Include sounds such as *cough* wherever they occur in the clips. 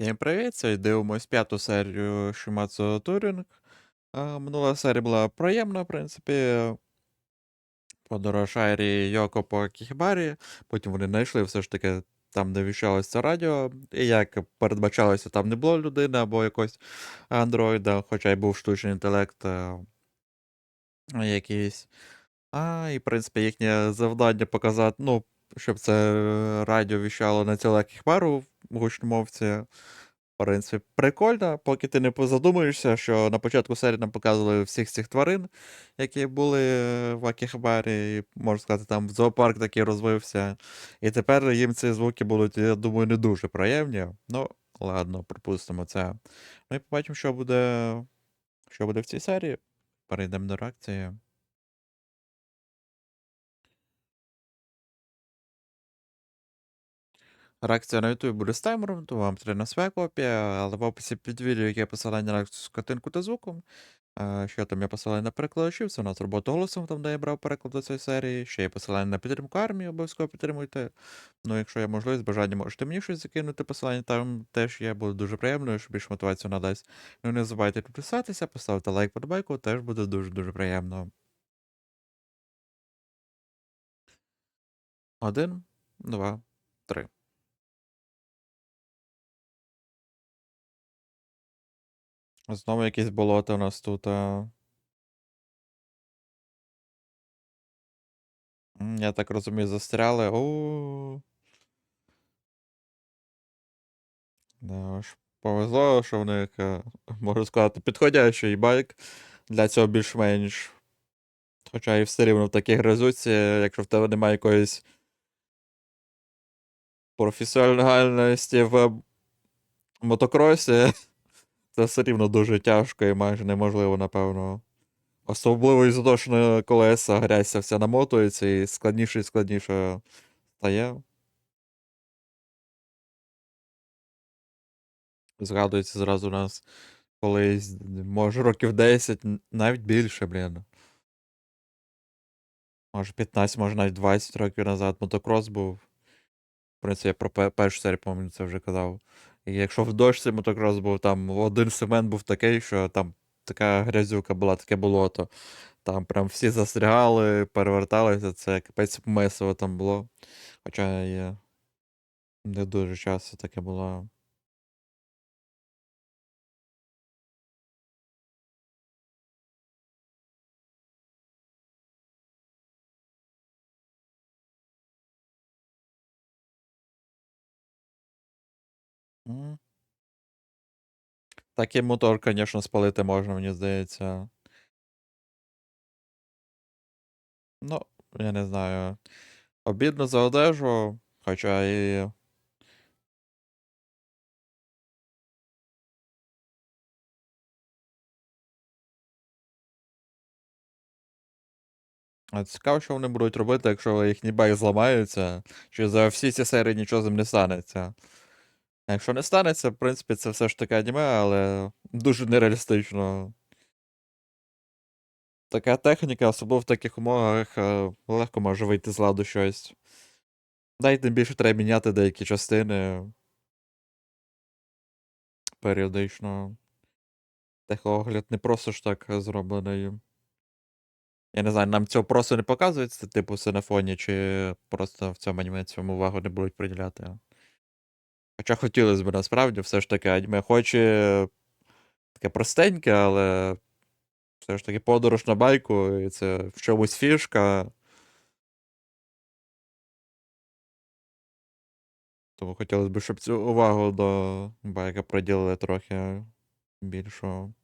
Всім привіт! Сьогодні дивимось п'яту серію Шимацу Турінг. Минула серія була приємна, в принципі. Подорож Айрі Йоко по Кіхібарі. Потім вони знайшли все ж таки там, де віщалося радіо. І як передбачалося, там не було людини або якогось андроїда, хоча й був штучний інтелект е, якийсь. А, і, в принципі, їхнє завдання показати, ну, щоб це радіо віщало на ціле Кіхбару гучномовці. В принципі, прикольно, поки ти не задумуєшся, що на початку серії нам показували всіх цих тварин, які були в Акіхабарі, і, можна сказати, там зоопарк такий розвився. І тепер їм ці звуки будуть, я думаю, не дуже приємні. Ну, ладно, пропустимо це. І побачимо, що буде, що буде в цій серії. Перейдемо до реакції. Реакція на YouTube буде з таймером, то вам потрібна своя копія, але в описі під відео є посилання на з картинку та звуком. Е, Що там є посилання на перекладачів, це у нас робота голосом, там де я брав переклад до цієї серії. Ще є посилання на підтримку армії, обов'язково підтримуйте. Ну, якщо є можливість, бажання можете мені щось закинути, посилання там теж є, буде дуже приємно, що більше мотивацію надасть. Ну не забувайте підписатися, поставити лайк подобайку, теж буде дуже-дуже приємно. Один, два, три. Знову якісь болота у нас тут. А... Я так розумію, застряли. О. Да, ж повезло, що в них, е, можу сказати, підходящий байк для цього більш-менш. Хоча і все рівно в такій гризуці, якщо в тебе немає якоїсь професіональності в мотокросі, це все рівно дуже тяжко і майже неможливо, напевно. Особливо із-за того, що колеса грязь вся намотується і складніше і складніше стає. Згадується зразу у нас колись, може, років 10, навіть більше, блін. Може 15, може навіть 20 років назад мотокрос був. В принципі, я про першу серію, пам'ятаю, це вже казав. І якщо в дощці мотокрос був, там один сегмент був такий, що там така грязюка була, таке болото. Там прям всі застрягали, переверталися, це капець месиво там було. Хоча я не дуже часто таке було. Такий мотор, звісно, спалити можна, мені здається. Ну, я не знаю. Обідно за одежу, хоча і. Цікаво, що вони будуть робити, якщо їхні байк зламаються, чи за всі ці серії нічого з ним не станеться. Якщо не станеться, в принципі, це все ж таки аніме, але дуже нереалістично. Така техніка, особливо в таких умовах, е, легко може вийти з ладу щось. Да, тим більше треба міняти деякі частини періодично. Техогляд не просто ж так зроблений. Я не знаю, нам цього просто не показується, типу, все на фоні, чи просто в цьому аніме цьому увагу не будуть приділяти. Хоча хотілося б насправді, все ж таки аніме, хоч таке простеньке, але все ж таки подорож на байку, і це в чомусь фішка. Тому хотілося б, щоб цю увагу до байка приділили трохи більшу.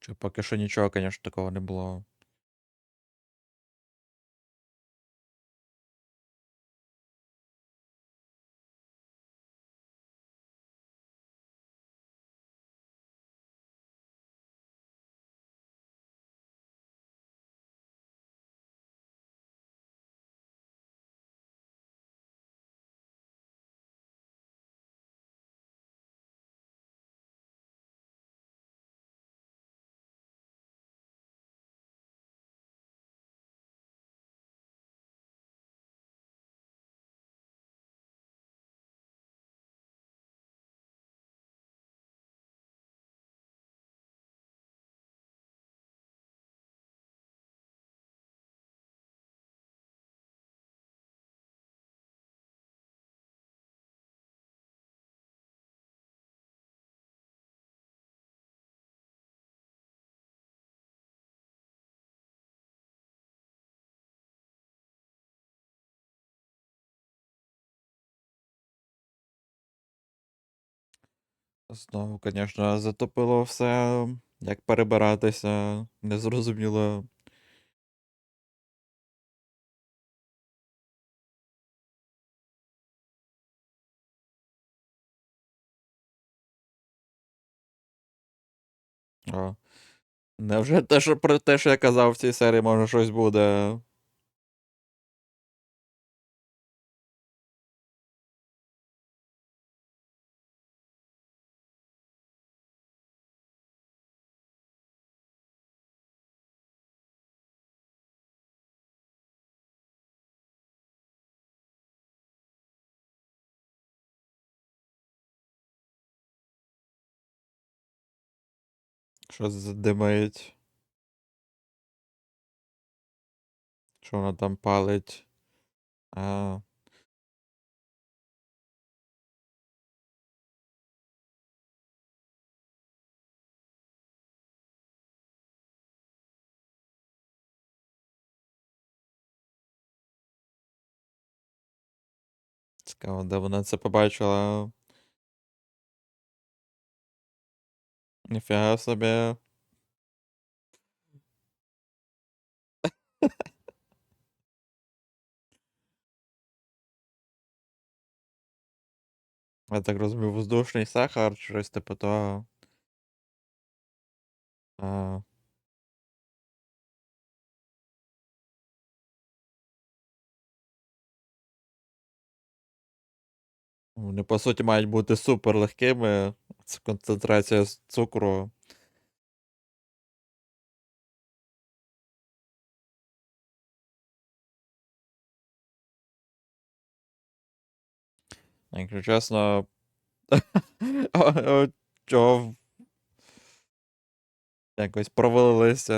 Чи поки що нічого, звісно, такого не було. Знову, конечно, затопило все. Як перебиратися, незрозуміло. О. Невже те, що про те, що я казав в цій серії, може щось буде? Щось задимить. Що вона там палить? А. Цікаво, де вона це побачила. Ніфіга собі. Я так розумію, воздушний сахар, щось типу того. А. Вони, по суті, мають бути супер легкими. Це концентрація цукру. Якщо чесно. *laughs* Чого якось провалилися.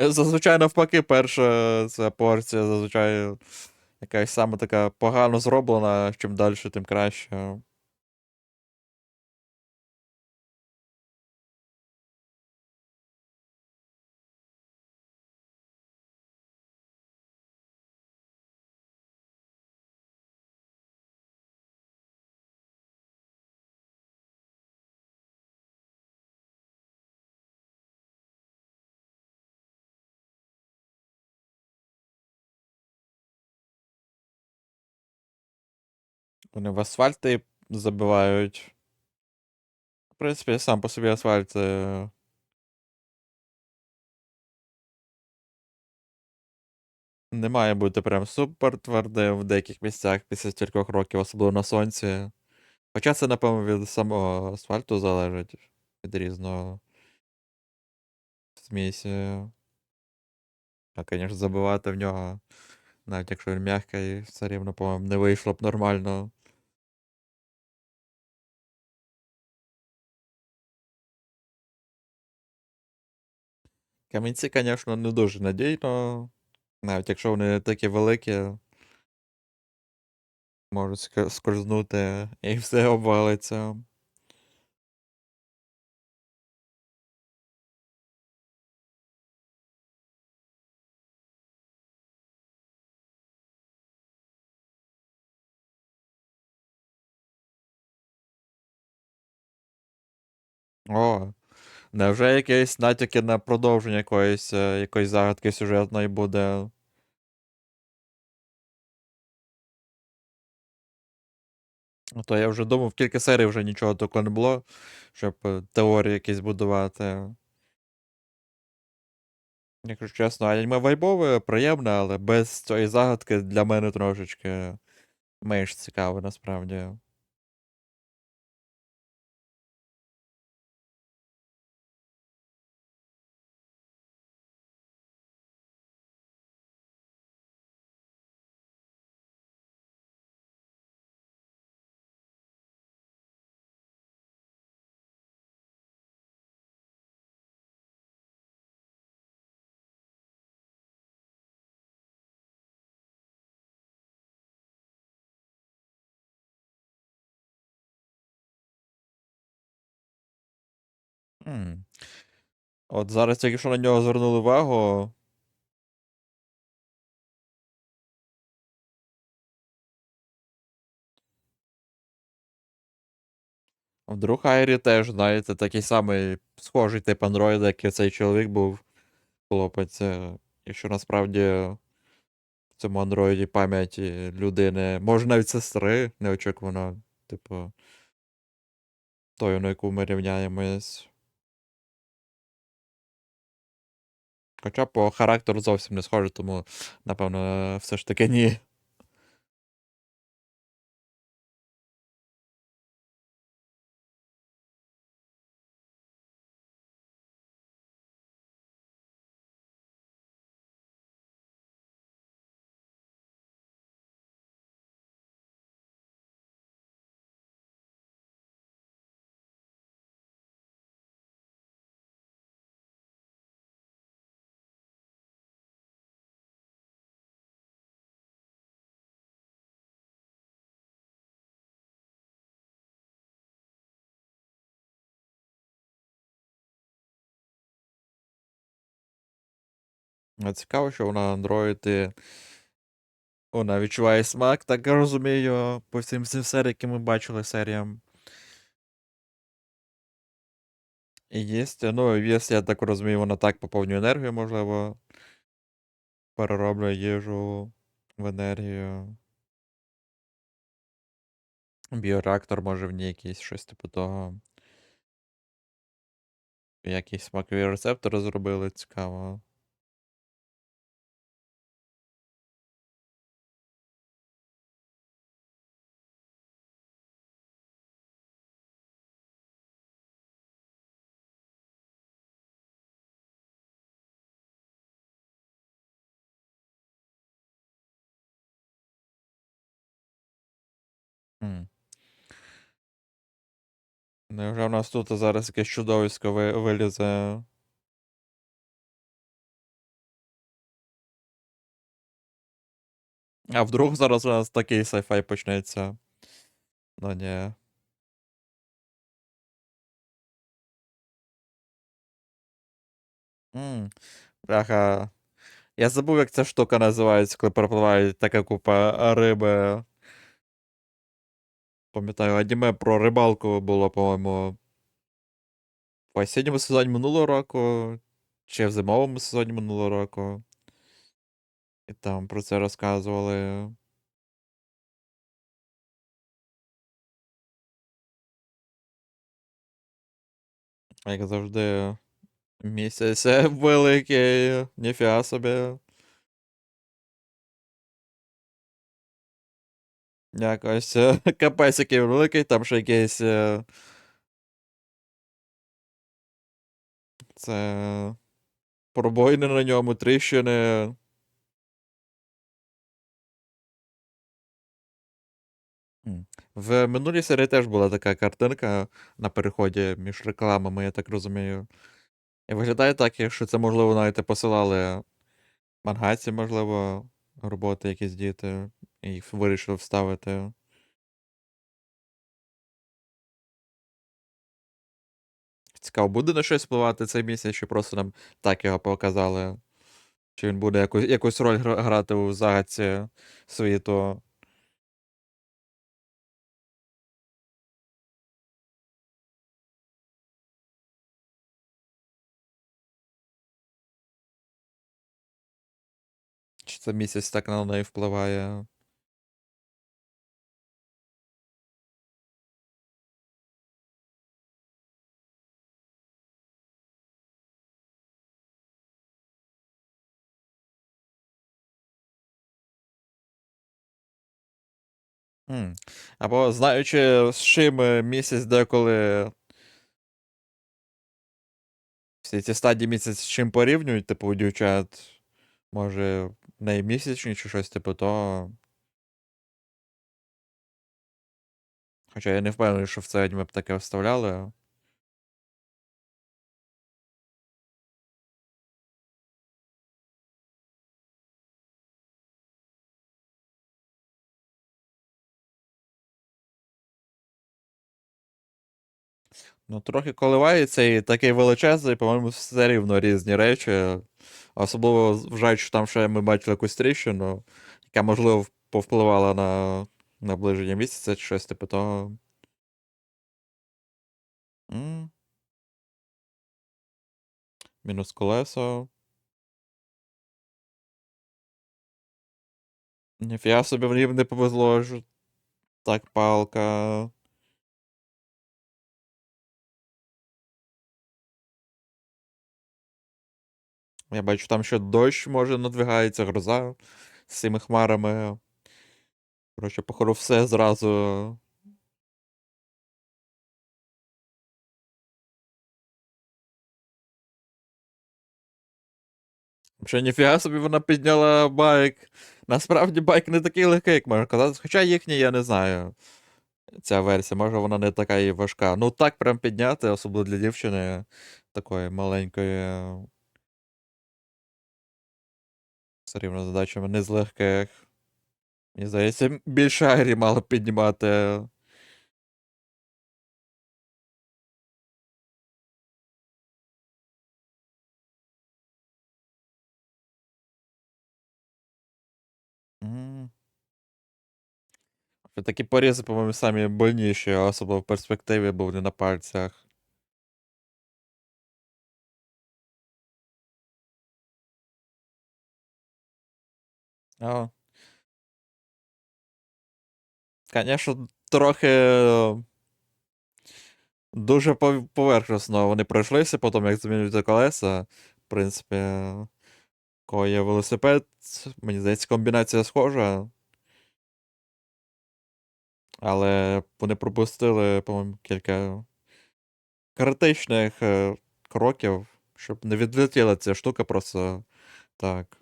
Е, Зазвичай навпаки, перша ця порція зазвичай якась саме така погано зроблена, чим далі, тим краще. Вони в асфальти забивають. В принципі, сам по собі асфальт це. Не має бути прям супер твердим в деяких місцях після стількох років, особливо на сонці. Хоча це, напевно, від самого асфальту залежить від різного змісі. А, звісно, забивати в нього, навіть якщо він м'який, все рівно, по-моєму, не вийшло б нормально. Камінці, звісно, не дуже надійно. Навіть якщо вони такі великі, можуть скользнути і все обвалиться. О, невже якісь натяки на продовження якоїсь, е, якоїсь загадки сюжетної буде? А То я вже думав, кілька серій вже нічого такого не було, щоб е, теорії якісь будувати. Якщо чесно, аніме вайбове, приємне, але без цієї загадки для мене трошечки менш цікаво, насправді. М. От зараз тільки що на нього звернули увагу. Вдруг Айрі теж, знаєте, такий самий схожий тип андроїда, як і цей чоловік був хлопець. е, Якщо насправді в цьому андроїді пам'яті людини, може навіть сестри, неочікувано, типу, тою, на яку ми рівняємось. Хоча по характеру зовсім не схоже, тому, напевно, все ж таки ні. Цікаво, що вона Android і вона відчуває смак, так я розумію, по всім всім серіям, які ми бачили серіям. І є, ну, є, я так розумію, вона так поповнює енергію, можливо. Перероблює їжу в енергію. Біореактор може в ній якийсь щось типу того. Якісь смакові рецептори зробили, цікаво. Хм. Невже в нас тут зараз якесь чудовисько ви- вилізе? А вдруг зараз у нас такий сайфай почнеться? Ну ні. М, Бляха. Я забув, як ця штука називається, коли перепливає така купа риби. Пам'ятаю, аніме про рибалку було, по-моєму, в осінньому сезоні минулого року, чи в зимовому сезоні минулого року. І там про це розказували. Як завжди, місяць *laughs* великий, ніфіга собі. Якось е, *laughs* капець який великий, там ще якийсь. е, Це. Пробоїни на ньому, тріщини. В минулій серії теж була така картинка на переході між рекламами, я так розумію. І виглядає так, якщо це, можливо, навіть посилали мангаці, можливо, роботи якісь діти, і їх вирішили вставити. Цікаво, буде на щось впливати цей місяць, чи просто нам так його показали? Чи він буде якусь, якусь роль грати у загадці світу? Це місяць так на неї впливає? Або знаючи, з чим е, місяць деколи всі ці стадії місяць з чим порівнюють, типу, дівчат, може, в неї місячні чи щось типу того. Хоча я не впевнений, що в це аніме б таке вставляли. Ну, трохи коливається і такий величезний, по-моєму, все рівно різні речі. Особливо вважаючи, що там ще ми бачили якусь тріщину, яка, можливо, повпливала на наближення місяця чи щось типу того. Мінус колесо. Ніфіга собі мені не повезло ж. Так, палка. Я бачу, там ще дощ може надвигається, гроза з цими хмарами. Коротше, походу, все зразу. Ще ніфіга собі вона підняла байк. Насправді байк не такий легкий, як можна казати. Хоча їхній, я не знаю. Ця версія, може вона не така і важка. Ну так прям підняти, особливо для дівчини такої маленької. Все рівно задачами не з легких. Мені здається, більше Айрі мало піднімати. Такі порізи, по-моєму, самі больніші, особливо в перспективі, вони на пальцях. А. Конечно, трохи. Дуже пов- поверхностно вони пройшлися, потім як змінюються колеса. В принципі, коли є велосипед, мені здається, комбінація схожа. Але вони пропустили, по-моєму, кілька критичних е, кроків, щоб не відлетіла ця штука просто так.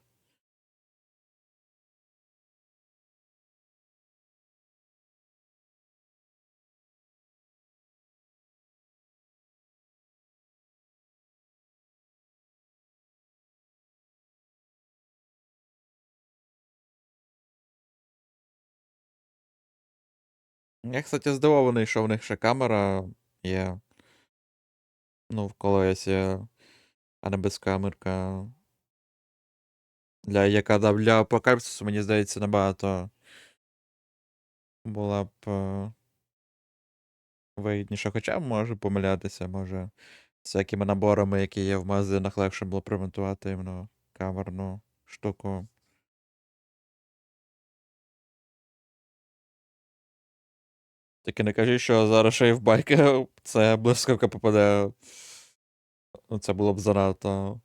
Я, кстати, здивований, що в них ще камера є. Ну, в колесі, а не безкамерка. Для яка для апокаліпсису, мені здається, набагато була б е, вигідніша. Хоча можу помилятися, може. Всякими наборами, які є в магазинах, легше було примонтувати іменно камерну штуку. Тільки не кажіть, що зараз байки *laughs* це блискавка попаде. Ну, Це було б занадто.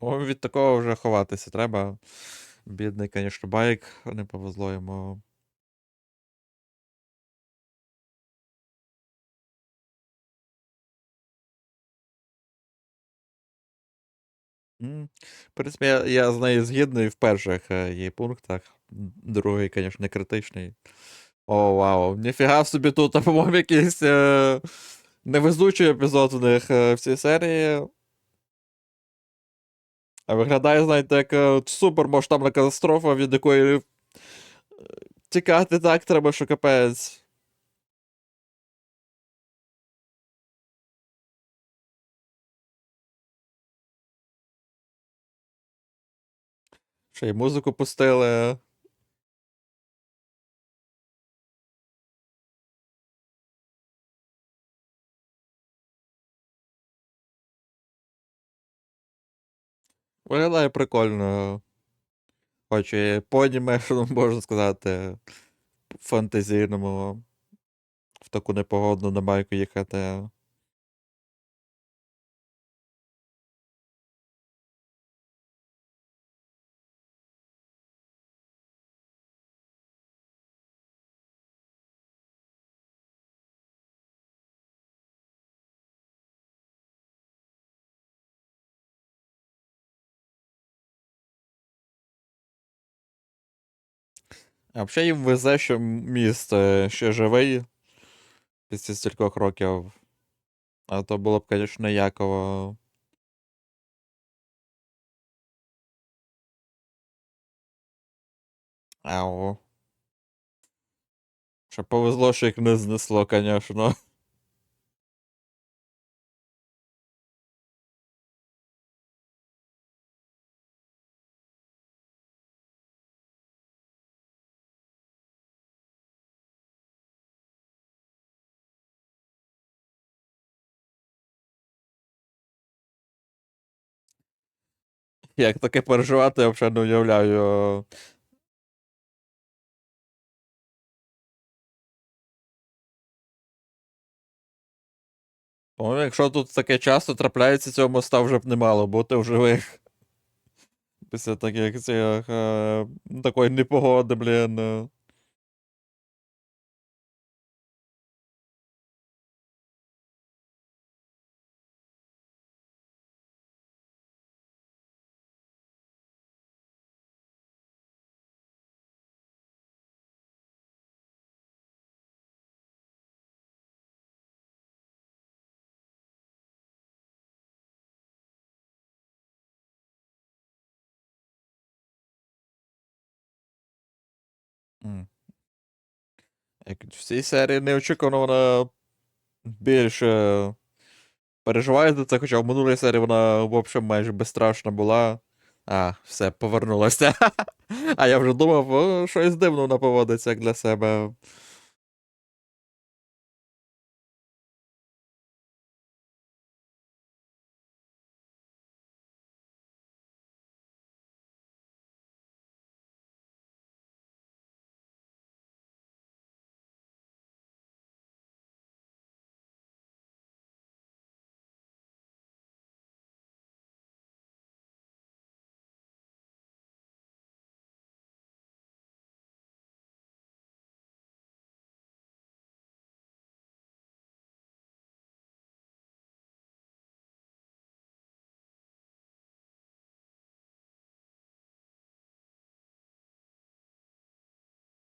О, від такого вже ховатися треба. Бідний, звісно, байк, не повезло йому. В принципі, я, я з нею згідний в перших е, її пунктах. Другий, звісно, не критичний. О, вау. Ніфіга собі тут, а, по-моєму, *laughs* якийсь е, невезучий епізод в них е, в цій серії. А виглядає, знаєте, як е, супермасштабна катастрофа, від якої е, тікати так треба, що капець. Ще й музику пустили. Виглядає прикольно. Хоч і по *laughs* можна сказати, фантазійному. В таку непогодну на байку їхати. А взагалі їм везе, що міст е, ще живий після стількох років. А то було б, звісно, яково. Ау. Ще повезло, що їх не знесло, звісно. Як таке переживати, я взагалі не уявляю. О, якщо тут таке часто трапляється, цього моста вже б не мало бути в живих. Після таких цих, е, такої непогоди, блін. Як в цій серії неочікувано вона більше переживає за це, хоча в минулій серії вона, в общем, майже безстрашна була. А, все, повернулася. *laughs* А я вже думав, о, щось дивно вона поводиться як для себе.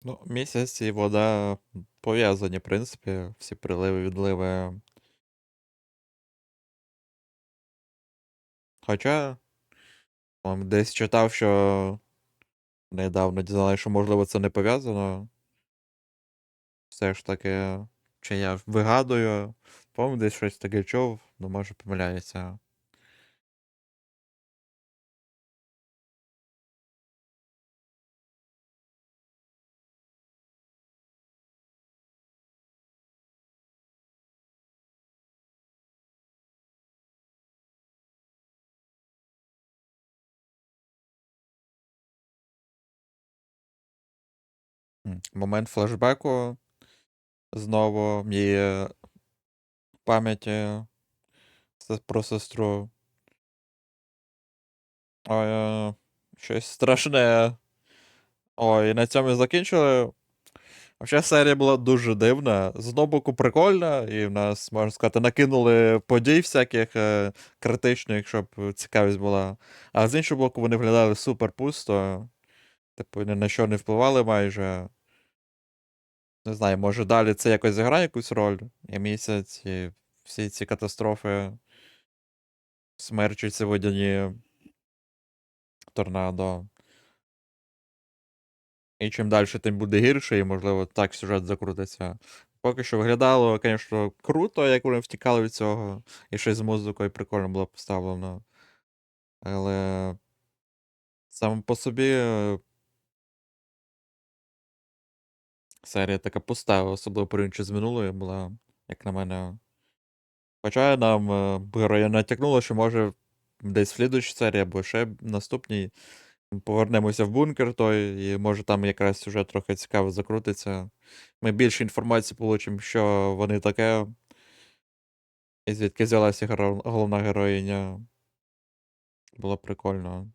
Ну, місяць і вода пов'язані, в принципі, всі приливи, відливи. Хоча, десь читав, що недавно дізнався, що можливо це не пов'язано. Все ж таки, чи я вигадую, по-моєму, десь щось таке чув, ну може помиляється. Момент флешбеку знову мені пам'яті про сестру. Ой, е, щось страшне. Ой, на цьому і закінчили. Взагалі, серія була дуже дивна. З одного боку, прикольна, і в нас, можна сказати, накинули подій всяких е, критичних, щоб цікавість була. А з іншого боку, вони виглядали супер пусто. Типу, ні на що не впливали майже. Не знаю, може далі це якось зіграє якусь роль. І місяць, і всі ці катастрофи. Смерчі ці водяні. Торнадо. І чим далі, тим буде гірше, і, можливо, так сюжет закрутиться. Поки що виглядало, звісно, круто, як вони втікали від цього. І щось з музикою прикольно було поставлено. Але саме по собі серія така пуста, особливо порівнюючи з минулою була, як на мене. Хоча нам героя натякнуло, що може десь в слідуючій серії або ще наступній повернемося в бункер той, і може там якраз сюжет трохи цікаво закрутиться. Ми більше інформації получимо, що вони таке. І звідки взялася головна героїня. Було прикольно.